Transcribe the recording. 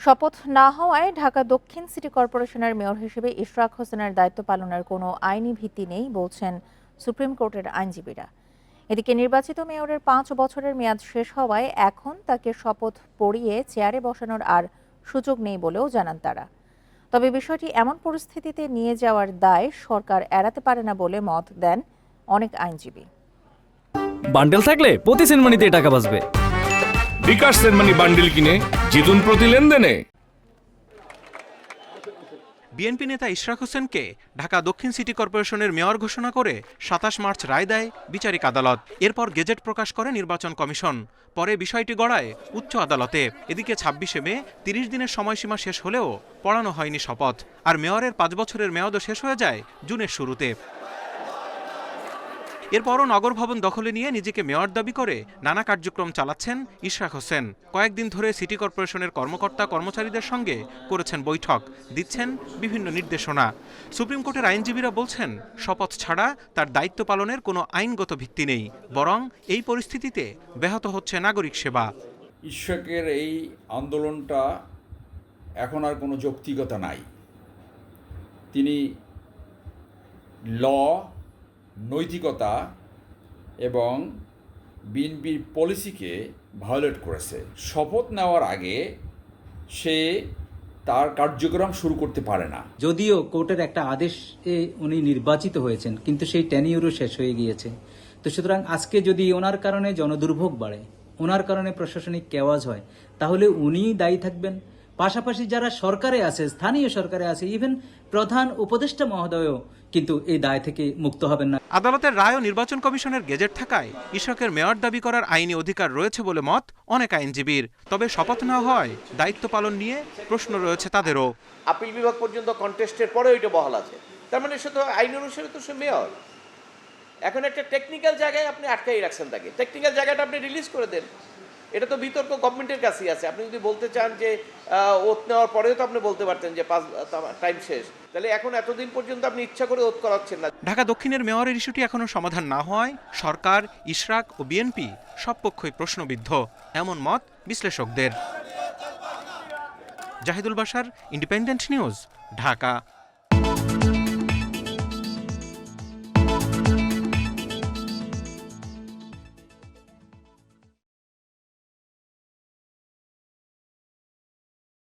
শপথ না হওয়ায় ঢাকা দক্ষিণ সিটি কর্পোরেশনের মেয়র হিসেবে ইশরাক হোসেনের দায়িত্ব পালনের কোনো আইনি ভিত্তি নেই বলছেন সুপ্রিম কোর্টের আইনজীবীরা। এদিকে নির্বাচিত মেয়রের পাঁচ বছরের মেয়াদ শেষ হওয়ায় এখন তাকে শপথ পড়িয়ে চেয়ারে বসানোর আর সুযোগ নেই বলেও জানান তারা। তবে বিষয়টি এমন পরিস্থিতিতে নিয়ে যাওয়ার দায় সরকার এড়াতে পারে না বলে মত দেন অনেক আইনজীবী। বান্ডেল থাকলে প্রতি সেনমানিতে টাকা বাঁচবে। বিকাশ সেনমানি বান্ডিল কিনে জিতুন প্রতি লেনদেনে। বিএনপি নেতা ইশরাক হোসেনকে ঢাকা দক্ষিণ সিটি কর্পোরেশনের মেয়র ঘোষণা করে সাতাশ মার্চ রায় দেয় বিচারিক আদালত। এরপর গেজেট প্রকাশ করে নির্বাচন কমিশন। পরে বিষয়টি গড়ায় উচ্চ আদালতে। এদিকে ছাব্বিশে মে, তিরিশ দিনের সময়সীমা শেষ হলেও পড়ানো হয়নি শপথ। আর মেয়রের পাঁচ বছরের মেয়াদও শেষ হয়ে যায় জুনের শুরুতে। এরপরও নগর ভবন দখলে নিয়ে নিজেকে মেয়র দাবি করে নানা কার্যক্রম চালাচ্ছেন ইশরাক হোসেন। কয়েকদিন ধরে সিটি কর্পোরেশনের কর্মকর্তা কর্মচারীদের সঙ্গে করেছেন বৈঠক, দিচ্ছেন বিভিন্ন নির্দেশনা। সুপ্রিম কোর্টের আইনজীবীরা বলছেন, শপথ ছাড়া তার দায়িত্ব পালনের কোনো আইনগত ভিত্তি নেই, বরং এই পরিস্থিতিতে ব্যাহত হচ্ছে নাগরিক সেবা। ঈশ্বরের এই আন্দোলনটা এখন আর কোনো যৌক্তিকতা নাই। তিনি ল নৈতিকতা এবং বিএনপির পলিসিকে ভায়োলেট করেছে। শপথ নেওয়ার আগে সে তার কার্যক্রম শুরু করতে পারে না। যদিও কোর্টের একটা আদেশে উনি নির্বাচিত হয়েছেন, কিন্তু সেই টেনিউরও শেষ হয়ে গিয়েছে। তো সুতরাং আজকে যদি ওনার কারণে জনদুর্ভোগ বাড়ে, ওনার কারণে প্রশাসনিক কেওয়াজ হয়, তাহলে উনিই দায়ী থাকবেন পাশাপাশি যারা সরকারে আছে স্থানীয় সরকারে আছে ইভেন প্রধান উপদেষ্টা মহোদয়ও কিন্তু এই দায় থেকে মুক্ত হবেন না। আদালতের রায় ও নির্বাচন কমিশনের গেজেট থাকায় ইশরাকের মেয়র দাবি করার আইনি অধিকার রয়েছে বলে মত অনেক আইনজীবীর। তবে শপথ না হয় দায়িত্ব পালন নিয়ে প্রশ্ন রয়েছে তাদেরও। আপিল বিভাগ পর্যন্ত কন্টেস্টের পরে ওইটা বহাল আছে। তার মানে সে তো আইন অনুসারে তো সে মেয়র। এখন একটা টেকনিক্যাল জায়গায় আপনি আটকাই রাখছেন তাকে। টেকনিক্যাল জায়গাটা আপনি রিলিজ করে দেন। এটা তো বিতর্ক গভর্নমেন্টের কাছেই আছে। আপনি যদি বলতে চান যে ওত নেওয়ার পরেও তো আপনি বলতে পারতেন যে পাঁচ টাইম শেষ। তাহলে এখন এতদিন পর্যন্ত আপনি ইচ্ছা করে ওত করাচ্ছেন না। ঢাকা দক্ষিণের মেয়রের ইস্যুটি এখনও সমাধান না হওয়ায় সরকার, ইশরাক ও বিএনপি সব পক্ষই প্রশ্নবিদ্ধ। এমন মত বিশ্লেষকদের। জাহিদুল বাসার ইন্ডিপেন্ডেন্ট নিউজ ঢাকা।